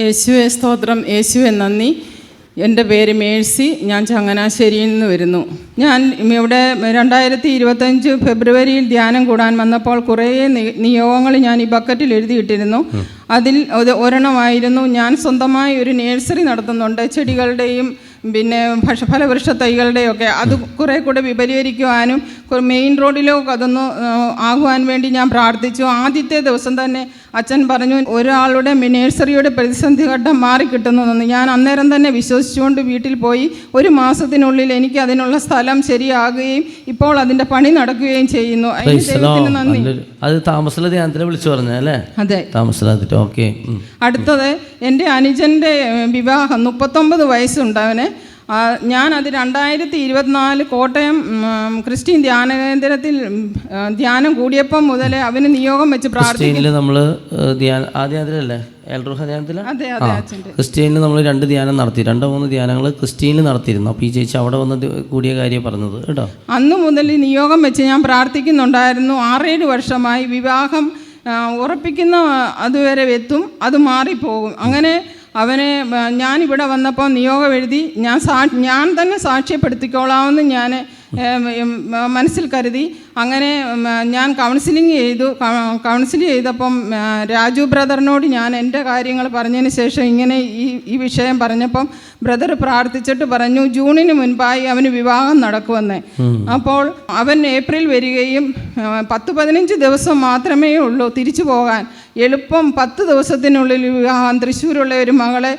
യേശുവെ സ്തോത്രം. യേശുവെ നന്ദി. എന്റെ പേര് മേഴ്സി. ഞാൻ ചങ്ങനാശ്ശേരിയിൽ നിന്ന് വരുന്നു. ഞാൻ ഇവിടെ രണ്ടായിരത്തി ഇരുപത്തഞ്ച് ഫെബ്രുവരിയിൽ ധ്യാനം കൂടാൻ വന്നപ്പോൾ കുറേ നിയോഗങ്ങൾ ഞാൻ ഈ ബക്കറ്റിൽ എഴുതിയിട്ടിരുന്നു. അതിൽ ഒരെണ്ണമായിരുന്നു. ഞാൻ സ്വന്തമായി ഒരു നേഴ്സറി നടത്തുന്നുണ്ട്. ചെടികളുടെയും പിന്നെ ഭക്ഷഫലവൃക്ഷ തൈകളുടെയൊക്കെ അത് കുറേ കൂടെ വിപുലീകരിക്കുവാനും മെയിൻ റോഡിലോ അതൊന്ന് ആകുവാൻ വേണ്ടി ഞാൻ പ്രാർത്ഥിച്ചു. ആദ്യത്തെ ദിവസം തന്നെ അച്ഛൻ പറഞ്ഞു ഒരാളുടെ മിനേഴ്സറിയുടെ പ്രതിസന്ധി ഘട്ടം മാറിക്കിട്ടുന്നതെന്ന് ഞാൻ അന്നേരം തന്നെ വിശ്വസിച്ചുകൊണ്ട് വീട്ടിൽ പോയി ഒരു മാസത്തിനുള്ളിൽ എനിക്ക് അതിനുള്ള സ്ഥലം ശരിയാകുകയും ഇപ്പോൾ അതിന്റെ പണി നടക്കുകയും ചെയ്യുന്നു. അത് ധ്യാനത്തിൽ വിളിച്ചു പറഞ്ഞല്ലേ അതെ. അടുത്തത് എന്റെ അനുജന്റെ വിവാഹം മുപ്പത്തൊമ്പത് വയസ്സുണ്ടവന് ഞാനത് രണ്ടായിരത്തി ഇരുപത്തിനാല് കോട്ടയം ക്രിസ്ത്യൻ ധ്യാന കേന്ദ്രത്തിൽ ധ്യാനം കൂടിയപ്പം മുതൽ അവന് നിയോഗം വെച്ച് പ്രാർത്ഥിക്കും. ക്രിസ്ത്യനിൽ നമ്മൾ ക്രിസ്ത്യനിൽ നമ്മൾ രണ്ട് ധ്യാനം നടത്തി. രണ്ടോ മൂന്ന് ധ്യാനങ്ങൾ ക്രിസ്ത്യനിൽ നടത്തിയിരുന്നു. അപ്പോൾ ഈ ചേച്ചി അവിടെ വന്ന് കൂടിയ കാര്യം പറഞ്ഞത് കേട്ടോ? അന്ന് മുതൽ നിയോഗം വെച്ച് ഞാൻ പ്രാർത്ഥിക്കുന്നുണ്ടായിരുന്നു. ആറേഴ് വർഷമായി വിവാഹം ഉറപ്പിക്കുന്ന അതുവരെ എത്തും അത് മാറിപ്പോകും. അങ്ങനെ അവനെ ഞാനിവിടെ വന്നപ്പോൾ നിയോഗം എഴുതി ഞാൻ സാ ഞാൻ തന്നെ സാക്ഷ്യപ്പെടുത്തിക്കോളാമെന്ന് ഞാൻ മനസ്സിൽ കരുതി. അങ്ങനെ ഞാൻ കൗൺസിലിംഗ് ചെയ്തു. കൗൺസിൽ ചെയ്തപ്പം രാജു ബ്രദറിനോട് ഞാൻ എന്റെ കാര്യങ്ങൾ പറഞ്ഞതിന് ശേഷം ഇങ്ങനെ ഈ ഈ വിഷയം പറഞ്ഞപ്പം ബ്രദർ പ്രാർത്ഥിച്ചിട്ട് പറഞ്ഞു ജൂണിന് മുൻപായി അവന് വിവാഹം നടക്കുമെന്ന്. അപ്പോൾ അവൻ ഏപ്രിൽ വരികയും പത്ത് പതിനഞ്ച് ദിവസം മാത്രമേ ഉള്ളൂ തിരിച്ചു പോകാൻ. എളുപ്പം പത്ത് ദിവസത്തിനുള്ളിൽ വിവാഹം. തൃശ്ശൂരുള്ള ഒരു മകളെ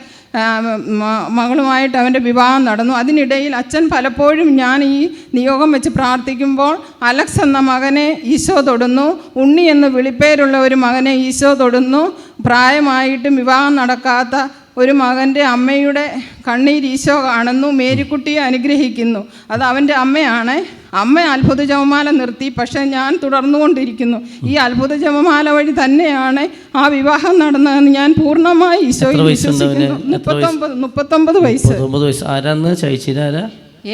മകളുമായിട്ട് അവന്റെ വിവാഹം നടന്നു. അതിനിടയിൽ അച്ഛൻ പലപ്പോഴും ഞാൻ ഈ നിയോഗം വെച്ച് പ്രാർത്ഥിക്കുമ്പോൾ അലക്സ് എന്ന മകനെ ഈശോ തൊടുന്നു. ഉണ്ണി എന്ന് വിളിപ്പേരുള്ള ഒരു മകനെ ഈശോ തൊടുന്നു. പ്രായമായിട്ടും വിവാഹം നടക്കാത്ത ഒരു മകന്റെ അമ്മയുടെ കണ്ണീർ ഈശോ കാണുന്നു മേരിക്കുട്ടിയെ അനുഗ്രഹിക്കുന്നു. അത് അവന്റെ അമ്മയാണ്. അമ്മ അത്ഭുത ജപമാല നിർത്തി പക്ഷേ ഞാൻ തുടർന്നുകൊണ്ടിരിക്കുന്നു. ഈ അത്ഭുത ജപമാല വഴി തന്നെയാണ് ആ വിവാഹം നടന്നതെന്ന് ഞാൻ പൂർണമായി ഈശോയിൽ അവന്? വിശ്വസിക്കുന്നു മുപ്പത്തൊമ്പത് മുപ്പത്തൊമ്പത് വയസ്സ്. ആരാന്ന്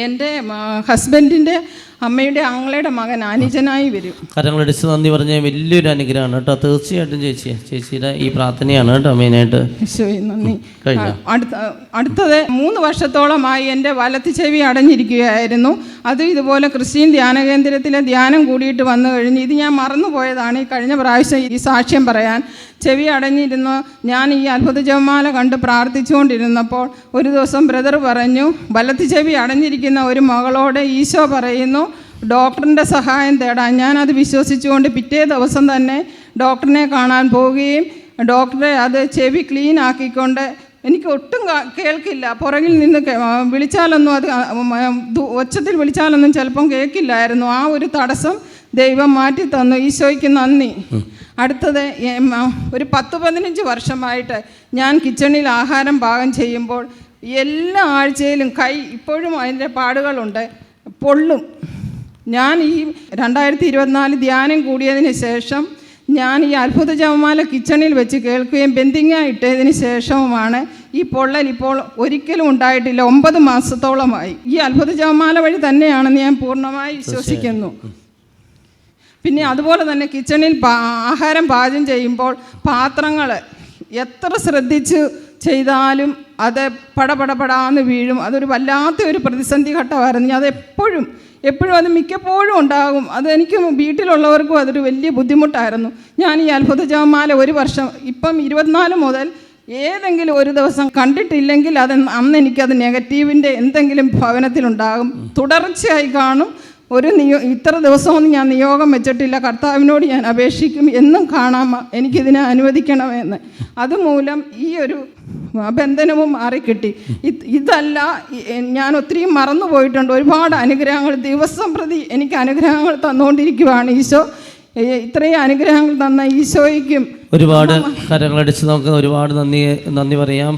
എന്റെ ഹസ്ബൻഡിന്റെ അമ്മയുടെ ആങ്ങളയുടെ മകൻ അനുജനായി വരും. കരങ്ങളടിച്ച് നന്ദി പറഞ്ഞ വലിയൊരു അനുഗ്രഹമാണ് കേട്ടോ. തീർച്ചയായിട്ടും ചേച്ചി ചേച്ചിയുടെ ഈ പ്രാർത്ഥനയാണ് കേട്ടോ മെയിനായിട്ട്. നന്ദി? അടുത്ത അടുത്തത് മൂന്ന് വർഷത്തോളമായി എന്റെ വലത്ത് ചെവി അടഞ്ഞിരിക്കുകയായിരുന്നു. അത് ഇതുപോലെ ക്രിസ്ത്യൻ ധ്യാന കേന്ദ്രത്തിലെ ധ്യാനം കൂടിയിട്ട് വന്നു കഴിഞ്ഞ് ഇത് ഞാൻ മറന്നുപോയതാണ് ഈ കഴിഞ്ഞ പ്രാവശ്യം ഈ സാക്ഷ്യം പറയാൻ. ചെവി അടഞ്ഞിരുന്നു. ഞാൻ ഈ അത്ഭുത ജപമാല കണ്ട് പ്രാർത്ഥിച്ചുകൊണ്ടിരുന്നപ്പോൾ ഒരു ദിവസം ബ്രദർ പറഞ്ഞു വലത്ത് ചെവി അടഞ്ഞിരിക്കുന്ന ഒരു മകളോട് ഈശോ പറയുന്നു ഡോക്ടറിന്റെ സഹായം തേടാൻ. ഞാനത് വിശ്വസിച്ചുകൊണ്ട് പിറ്റേ ദിവസം തന്നെ ഡോക്ടറിനെ കാണാൻ പോവുകയും ഡോക്ടറെ അത് ചെവി ക്ലീൻ ആക്കിക്കൊണ്ട് എനിക്ക് ഒട്ടും കേൾക്കില്ല. പുറകിൽ നിന്ന് വിളിച്ചാലൊന്നും അത് ഒച്ചത്തിൽ വിളിച്ചാലൊന്നും ചിലപ്പം കേൾക്കില്ലായിരുന്നു. ആ ഒരു തടസ്സം ദൈവം മാറ്റി തന്നു. ഈശോയ്ക്ക് നന്ദി. അടുത്തത് ഒരു പത്ത് പതിനഞ്ച് വർഷമായിട്ട് ഞാൻ കിച്ചണിൽ ആഹാരം പാകം ചെയ്യുമ്പോൾ എല്ലാ ആഴ്ചയിലും കൈ ഇപ്പോഴും അതിന്റെ പാടുകളുണ്ട്. പൊള്ളും. ഞാൻ ഈ രണ്ടായിരത്തി ഇരുപത്തിനാല് ധ്യാനം കൂടിയതിന് ശേഷം ഞാൻ ഈ അത്ഭുത ജപമാല കിച്ചണിൽ വെച്ച് കേൾക്കുകയും ബെന്തിങ്ങ ഇട്ടതിന് ശേഷവുമാണ് ഈ പൊള്ളൽ ഇപ്പോൾ ഒരിക്കലും ഉണ്ടായിട്ടില്ല. ഒമ്പത് മാസത്തോളമായി. ഈ അത്ഭുത ജവമാല വഴി തന്നെയാണെന്ന് ഞാൻ പൂർണമായി വിശ്വസിക്കുന്നു. പിന്നെ അതുപോലെ തന്നെ കിച്ചണിൽ ആഹാരം പാചകം ചെയ്യുമ്പോൾ പാത്രങ്ങൾ എത്ര ശ്രദ്ധിച്ച് ചെയ്താലും അത് പടപടപടാന്ന് വീഴും. അതൊരു വല്ലാത്ത ഒരു പ്രതിസന്ധി ഘട്ടമായിരുന്നു. അത് എപ്പോഴും എപ്പോഴും അത് മിക്കപ്പോഴും ഉണ്ടാകും. അത് എനിക്ക് വീട്ടിലുള്ളവർക്കും അതൊരു വലിയ ബുദ്ധിമുട്ടായിരുന്നു. ഞാൻ ഈ അത്ഭുത ജപമാല ഒരു വർഷം ഇപ്പം ഇരുപത്തിനാല് മുതൽ ഏതെങ്കിലും ഒരു ദിവസം കണ്ടിട്ടില്ലെങ്കിൽ അത് അന്ന് എനിക്കത് നെഗറ്റീവിന്റെ എന്തെങ്കിലും ഭവനത്തിലുണ്ടാകും. തുടർച്ചയായി കാണും. ഒരു നിയോ ഇത്ര ദിവസമൊന്നും ഞാൻ നിയോഗം വെച്ചിട്ടില്ല. കർത്താവിനോട് ഞാൻ അപേക്ഷിക്കും. എന്നും കാണാം. എനിക്കിതിനെ അനുവദിക്കണമെന്ന്. അതുമൂലം ഈ ഒരു ബന്ധനവും മാറിക്കിട്ടി. ഇത് ഇതല്ല ഞാൻ ഒത്തിരി മറന്നു പോയിട്ടുണ്ട് ഒരുപാട് അനുഗ്രഹങ്ങൾ ദിവസം പ്രതി എനിക്ക് അനുഗ്രഹങ്ങൾ തന്നുകൊണ്ടിരിക്കുവാണ് ഈശോ. ഇത്രയും അനുഗ്രഹങ്ങൾ തന്ന ഈശോയ്ക്കും. ഒരുപാട് കരങ്ങളടിച്ച് നമുക്ക് ഒരുപാട് നന്ദി നന്ദി പറയാം.